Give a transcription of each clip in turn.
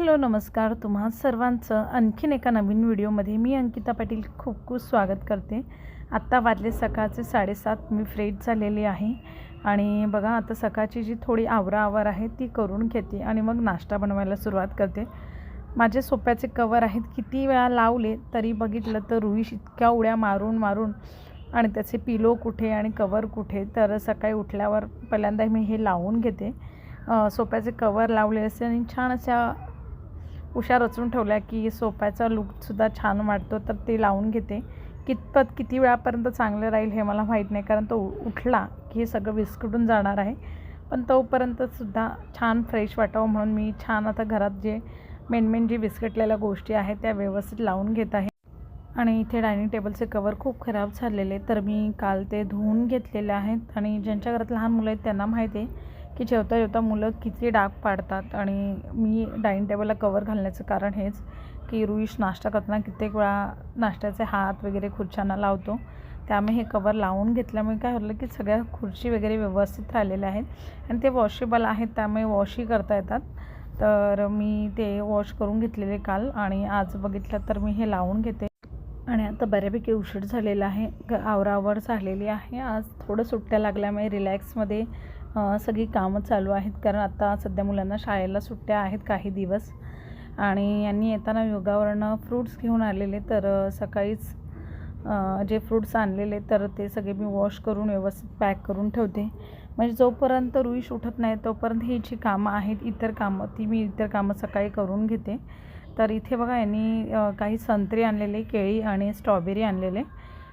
Hello नमस्कार तुम्हा सर्वांचं आणखीन एका नवीन व्हिडिओमध्ये मी अंकिता पाटील खूप खूप स्वागत करते. आत्ता वाजले सकाळचे साडेसात मी फ्रेश झालेली आहे. आणि बघा आता सकाळची जी थोडी आवराआवर आहे ती करून घेते आणि मग नाश्ता बनवायला सुरुवात करते. माझे सोप्याचे कवर आहेत किती वेळा लावले तरी बघितलं तर रुईश इतक्या उड्या मारून मारून. आणि त्याचे पिलो कुठे आणि कवर कुठे? तर सकाळी उठल्यावर पहिल्यांदा मी हे लावून घेते. सोप्याचे कवर लावले असते आणि छान अशा उशा रचून ठेवल्या की सोफ्याचा लुकसुद्धा छान वाटतो तर ते लावून घेते. कितपत किती वेळापर्यंत चांगलं राहील हे मला माहीत नाही कारण तो उठला की हे सगळं विस्कटून जाणार आहे. पण तोपर्यंतसुद्धा छान फ्रेश वाटावं म्हणून मी छान आता घरात जे मेन मेन जे विस्कटलेल्या गोष्टी आहेत त्या व्यवस्थित लावून घेत आहे. आणि इथे डायनिंग टेबलचे कवर खूप खराब झालेले तर मी काल ते धुवून घेतलेले आहेत. आणि ज्यांच्या घरात लहान मुलं आहेत त्यांना माहिती आहे की जेवता जेवता मुलं किती डाग पाडतात आणि मी डायनिंग टेबलला कवर घालण्याचं कारण हेच की रुईश नाश्ता करताना कित्येक वेळा नाश्त्याचे हात वगैरे खुर्च्यांना लावतो. त्यामुळे हे कवर लावून घेतल्यामुळे काय होलं की सगळ्या खुर्ची वगैरे व्यवस्थित राहिलेल्या आहेत आणि ते वॉशेबल आहेत त्यामुळे वॉशही करता येतात. तर मी ते वॉश करून घेतलेले काल आणि आज बघितलं तर मी हे लावून घेते. आणि आता बऱ्यापैकी उशीर झालेला आहे ग आवरावर झालेली आहे. आज थोडं सुट्ट्या लागल्यामुळे रिलॅक्समध्ये सगळी कामं चालू आहेत. कारण आता सध्या मुलांना शाळेला सुट्ट्या आहेत काही दिवस. आणि यांनी येताना योगावरनं फ्रूट्स घेऊन आलेले. तर सकाळीच जे फ्रूट्स आणलेले तर ते सगळे मी वॉश करून व्यवस्थित पॅक करून ठेवते. म्हणजे जोपर्यंत रुईश उठत नाही तोपर्यंत ही जी कामं आहेत इतर कामं ती मी इतर कामं सकाळी करून घेते. तर इथे बघा यांनी काही संत्री आणलेले केळी आणि स्ट्रॉबेरी आणलेले.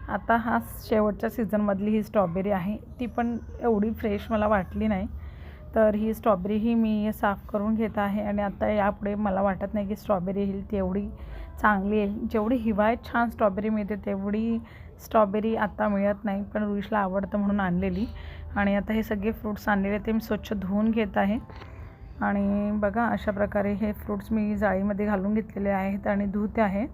आता हा शेवटच्या सीझनमधली ही स्ट्रॉबेरी आहे. ती पण एवढी फ्रेश मला वाटली नाही. तर ही स्ट्रॉबेरी ही मी साफ करून घेत आहे आणि आता यापुढे मला वाटत नाही की स्ट्रॉबेरी येईल ती एवढी चांगली येईल. जेवढी हिवाळ्यात छान स्ट्रॉबेरी मिळते तेवढी स्ट्रॉबेरी आता मिळत नाही पण रुईशला आवडतं म्हणून आणलेली. आणि आता हे सगळे फ्रूट्स आणलेले ते मी स्वच्छ धुवून घेत आहे. आणि बघा अशा प्रकारे हे फ्रूट्स मी जाळीमध्ये घालून घेतलेले आहेत आणि धुते आहे.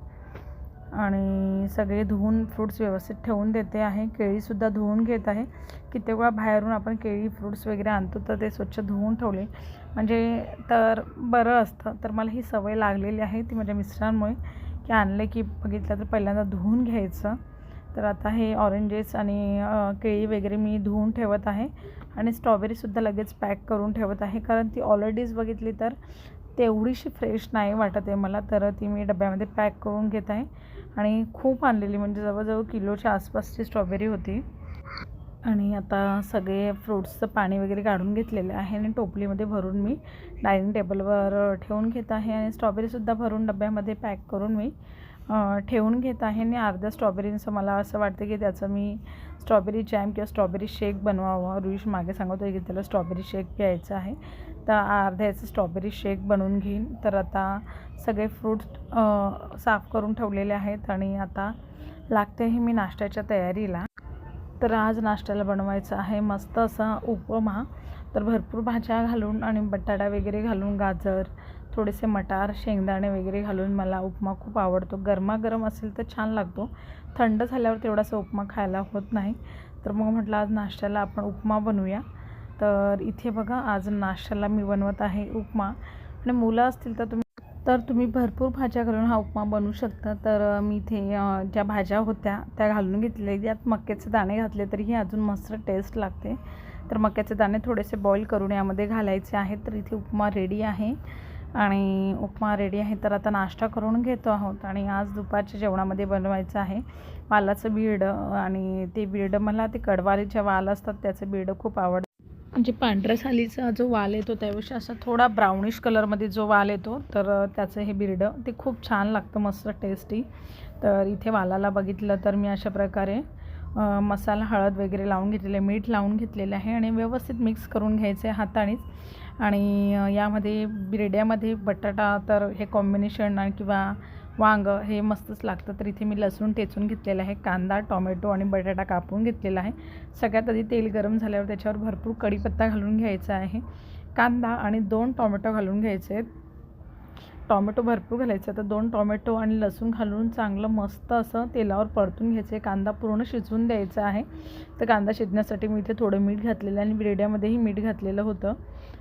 आणि सगळे धुवून फ्रूट्स व्यवस्थित ठेवून देते आहे. केळीसुद्धा धुवून घेत आहे. कित्येक वेळा बाहेरून आपण केळी फ्रूट्स वगैरे आणतो तर ते स्वच्छ धुवून ठेवले. म्हणजे तर बरं असतं. तर मला ही सवय लागलेली आहे ती माझ्या मिस्टरांमुळे की आणले की बघितलं तर पहिल्यांदा धुवून घ्यायचं. तर आता हे ऑरेंजेस आणि केळी वगैरे मी धुवून ठेवत आहे. आणि स्ट्रॉबेरीसुद्धा लगेच पॅक करून ठेवत आहे. कारण ती ऑलरेडीच बघितली तर तेवढीशी फ्रेश नाही वाटत आहे मला तर ती मी डब्यामध्ये पॅक करून घेत आहे. आणि खूप आणलेली म्हणजे जवळजवळ किलोच्या आसपासची स्ट्रॉबेरी होती. आणि आता सगळे फ्रूट्सचं पाणी वगैरे काढून घेतलेलं आहे आणि टोपलीमध्ये भरून मी डायनिंग टेबलवर ठेवून घेत आहे आणि स्ट्रॉबेरीसुद्धा भरून डब्यामध्ये पॅक करून मी ठेवून घेत आहे. आणि अर्ध्या स्ट्रॉबेरींचं मला असं वाटतं की त्याचं मी स्ट्रॉबेरी जॅम किंवा स्ट्रॉबेरी शेक बनवावं. रुईश मागे सांगत होते की त्याला स्ट्रॉबेरी शेक प्यायचं आहे. तर अर्ध्याचं स्ट्रॉबेरी शेक बनवून घेईन. तर आता सगळे फ्रूट्स साफ करून ठेवलेले आहेत आणि आता लागते आहे मी नाश्त्याच्या तयारीला. तर आज नाश्त्याला बनवायचं आहे मस्त असा उपमा. तर भरपूर भाज्या घालून आणि बटाटा वगैरे घालून गाजर थोडेसे मटार शेंगदाणे वगैरे घालून मला उपमा खूप आवडतो. गरमागरम असेल तर छान लागतो. थंड झाल्यावर तेवढासा उपमा खायला होत नाही. तर मग म्हटलं आज नाश्त्याला आपण उपमा बनवूया. तर इथे बघा आज नाश्त्याला मी बनवत आहे उपमा. आणि मुलं असतील तर तुम्ही तर तुम्ही भरपूर भाज्या घालून हा उपमा बनवू शकता. तर मी इथे ज्या भाज्या होत्या त्या घालून घेतलेल्या यात मक्याचे दाणे घातले तरीही अजून मस्त टेस्ट लागते. तर मक्याचे दाणे थोडेसे बॉईल करून यामध्ये घालायचे आहेत. तर इथे उपमा रेडी आहे. आणि उपमा रेडी आहे तर आता नाश्ता करून घेतो आहोत. आणि आज दुपारच्या जेवणामध्ये बनवायचं आहे वालाचं बीड. आणि ते बीड मला ते कडवाले ज्या वाल असतात त्याचं बीड खूप आवडतं. म्हणजे पांढऱ्या सालीचा जो वाल येतो त्यापेक्षा असा थोडा ब्राउनिश कलरमध्ये जो वाल येतो तर त्याचं हे बिरडं ते खूप छान लागतं मस्त टेस्टी तर इथे वालाला बघितलं तर मी अशा प्रकारे मसाला हळद वगैरे लावून घेतलेले मीठ लावून घेतलेले आहे आणि व्यवस्थित मिक्स करून घ्यायचे हातानेच. आणि यामध्ये बिरड्यामध्ये बटाटा तर हे कॉम्बिनेशन किंवा वांग हे मस्तच लागतं. तर इथे मी लसूण ठेचून घेतलेलं आहे कांदा टॉमॅटो आणि बटाटा कापून घेतलेला आहे. सगळ्यात आधी तेल गरम झाल्यावर त्याच्यावर भरपूर कढीपत्ता घालून घ्यायचा आहे. कांदा आणि दोन टॉमॅटो घालून घ्यायचे आहेत. टॉमॅटो भरपूर घालायचं. तर दोन टॉमॅटो आणि लसूण घालून चांगलं मस्त असं तेलावर परतून घ्यायचं. आहे कांदा पूर्ण शिजवून द्यायचा आहे. तर कांदा शिजण्यासाठी मी इथे थोडं मीठ घातलेलं आणि बिरड्यामध्येही मीठ घातलेलं होतं.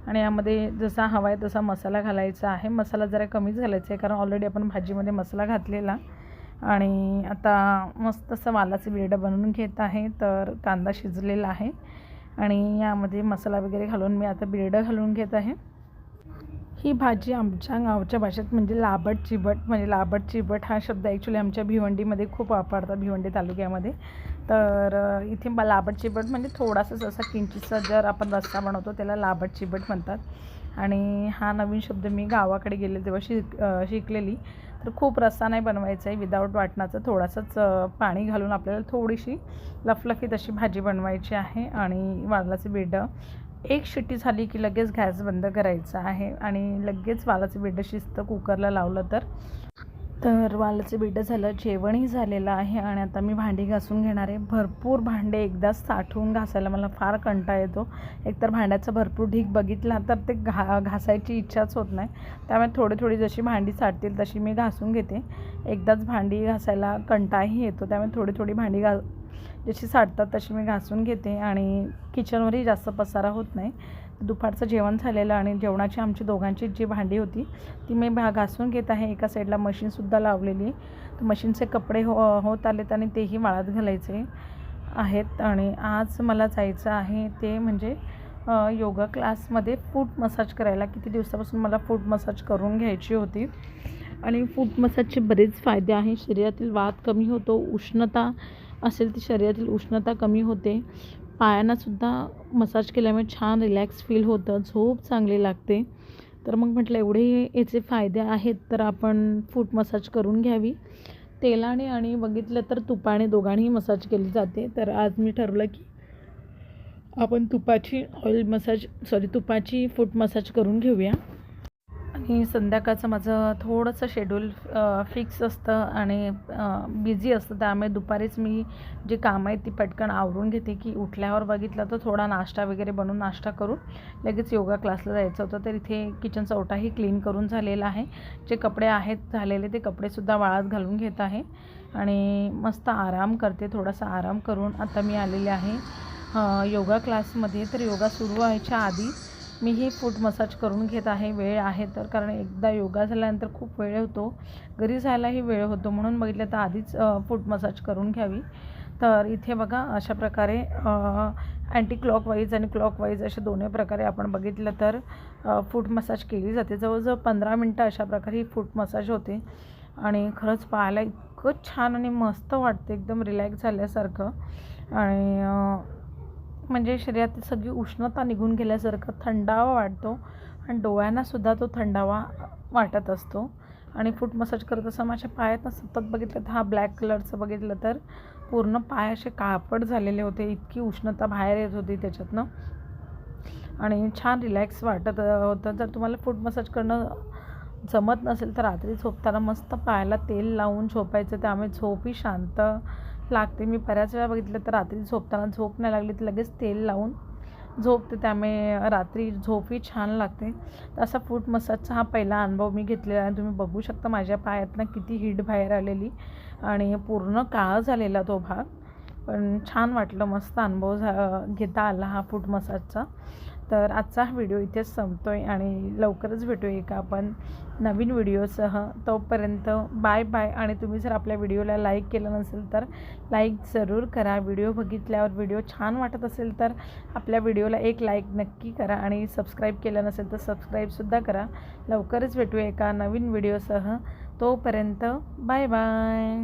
आणि यामध्ये जसा हवा आहे तसा मसाला घालायचा आहे. मसाला जरा कमीच घालायचा आहे कारण ऑलरेडी आपण भाजीमध्ये मसाला घातलेला. आणि आता मस्त असं वालाचं बिरडं बनवून घेत आहे. तर कांदा शिजलेला आहे. आणि यामध्ये मसाला वगैरे घालून मी आता बिरडं घालून घेत आहे. ही भाजी आमच्या गावच्या भाषेत म्हणजे लाबट चिबट म्हणजे लाबट चिबट हा शब्द ॲक्च्युली आमच्या भिवंडीमध्ये खूप वापरतात भिवंडी तालुक्यामध्ये. तर इथे लाबट चिबट म्हणजे थोडासाच असा किंचितचा जर आपण रस्सा बनवतो त्याला लाबट चिबट म्हणतात. आणि हा नवीन शब्द मी गावाकडे गेले तेव्हा शिक शिकलेली. तर खूप रस्सा नाही बनवायचा आहे विदाऊट वाटणाचं थोडासाच पाणी घालून आपल्याला थोडीशी लफलफीत अशी भाजी बनवायची आहे आणि वालाचं बेडं एक शिट्टी झाली की लगेच गॅस बंद करायचा आहे आणि लगेच वालाचं बिडं शिजतं कुकरला लावलं तर? तर वालाचं बिडं झालं जेवणही झालेलं आहे आणि आता मी भांडी घासून घेणार आहे. भरपूर भांडे एकदाच साठवून घासायला मला फार कंटा येतो. एकतर भांड्याचा भरपूर ढीक बघितला तर ते घा घासायची इच्छाच होत नाही. त्यामुळे थोडी थोडी जशी भांडी साठतील तशी मी घासून घेते. एकदाच भांडी घासायला कंटाही येतो. त्यामुळे थोडी थोडी भांडी घा जशी साठतात तशी मी घासून घेते आणि किचनवरही जास्त पसारा होत नाही. दुपारचं जेवण झालेलं आणि जेवणाची आमची दोघांची जी भांडी होती ती मी भा घासून घेत आहे. एका साईडला मशीनसुद्धा लावलेली तर मशीनचे कपडे हो होत आलेत आणि तेही वाळत घालायचे आहेत. आणि आज मला जायचं आहे ते म्हणजे योगा क्लासमध्ये फूट मसाज करायला. किती दिवसापासून मला फूट मसाज करून घ्यायची होती. आणि फूट मसाजचे बरेच फायदे आहे. शरीरातील वाद कमी होतो उष्णता असेल ती शरीरातील उष्णता कमी होते. पायांनासुद्धा मसाज केल्यामुळे छान रिलॅक्स फील होतं. झोप चांगली लागते. तर मग म्हटलं एवढे याचे फायदे आहेत तर आपण फूट मसाज करून घ्यावी. तेलाने आणि बघितलं तर तुपाने दोघांनीही मसाज केली जाते. तर आज मी ठरवलं की आपण तुपाची ऑइल मसाज सॉरी तुपाची फूट मसाज करून घेऊया. आणि संध्याकाळचं माझं थोडंसं शेड्यूल फिक्स असतं आणि बिझी असतं. त्यामुळे दुपारीच मी जी कामं आहेत ती पटकन आवरून घेते की उठल्यावर बघितलं तर थोडा नाश्ता वगैरे बनवून नाश्ता करून लगेच योगा क्लासला जायचं होतं. तर इथे किचन चौटाही क्लीन करून झालेला आहे. जे कपडे आहेत झालेले ते कपडेसुद्धा वाळत घालून घेत आहे. आणि मस्त आराम करते थोडासा आराम करून आता मी आलेले आहे. योगा क्लासमध्ये तर योगा सुरू व्हायच्या आधी मी ही फूट मसाज करून घेत आहे वेळ आहे तर. कारण एकदा योगा झाल्यानंतर खूप वेळ होतो. घरी जायलाही वेळ होतो म्हणून बघितलं तर आधीच फूट मसाज करून घ्यावी. तर इथे बघा अशा प्रकारे अँटी क्लॉकवाईज आणि क्लॉकवाईज अशा दोन्ही प्रकारे आपण बघितलं तर फूट मसाज केली जाते. जवळजवळ पंधरा मिनटं अशा प्रकारे ही फूट मसाज होते. आणि खरंच पाहायला इतकं छान आणि मस्त वाटते. एकदम रिलॅक्स झाल्यासारखं. आणि म्हणजे शरीरातील सगळी उष्णता निघून गेल्यासारखं थंडावा वाटतो आणि डोळ्यांनासुद्धा तो थंडावा वाटत असतो. आणि फूट मसाज करत असं माझ्या पायातनं सतत बघितलं तर हा ब्लॅक कलरचं बघितलं तर पूर्ण पाय असे काळपट झालेले होते इतकी उष्णता बाहेर येत होती त्याच्यातनं. आणि छान रिलॅक्स वाटत होतं. जर तुम्हाला फूट मसाज करणं जमत नसेल तर रात्री झोपताना मस्त पायाला तेल लावून झोपायचं त्यामुळे झोपही शांत लागते. मी बऱ्याच वेळा बघितलं तर रात्री झोपताना झोप नाही लागली तर लगेच तेल लावून झोपते. त्यामुळे रात्री झोपही छान लागते. असा फूट मसाजचा हा पहिला अनुभव मी घेतलेला आहे. तुम्ही बघू शकता माझ्या पायातनं किती हीट बाहेर आलेली आणि पूर्ण काळा झालेला तो भाग. पण छान वाटलं. मस्त अनुभव झा घेता आला हा फूट मसाजचा. तर आजचा हा व्हिडिओ इथेच संपतो आहे आणि लवकरच भेटू एका आपण नवीन व्हिडिओसह. तोपर्यंत बाय बाय आणि तुम्ही जर आपल्या व्हिडिओला लाईक केलं नसेल तर लाईक जरूर करा. व्हिडिओ बघितल्यावर व्हिडिओ छान वाटत असेल तर आपल्या व्हिडिओला एक लाईक नक्की करा आणि सबस्क्राईब केलं नसेल तर सबस्क्राईबसुद्धा करा. लवकरच भेटू एका नवीन व्हिडिओसह. तोपर्यंत बाय बाय.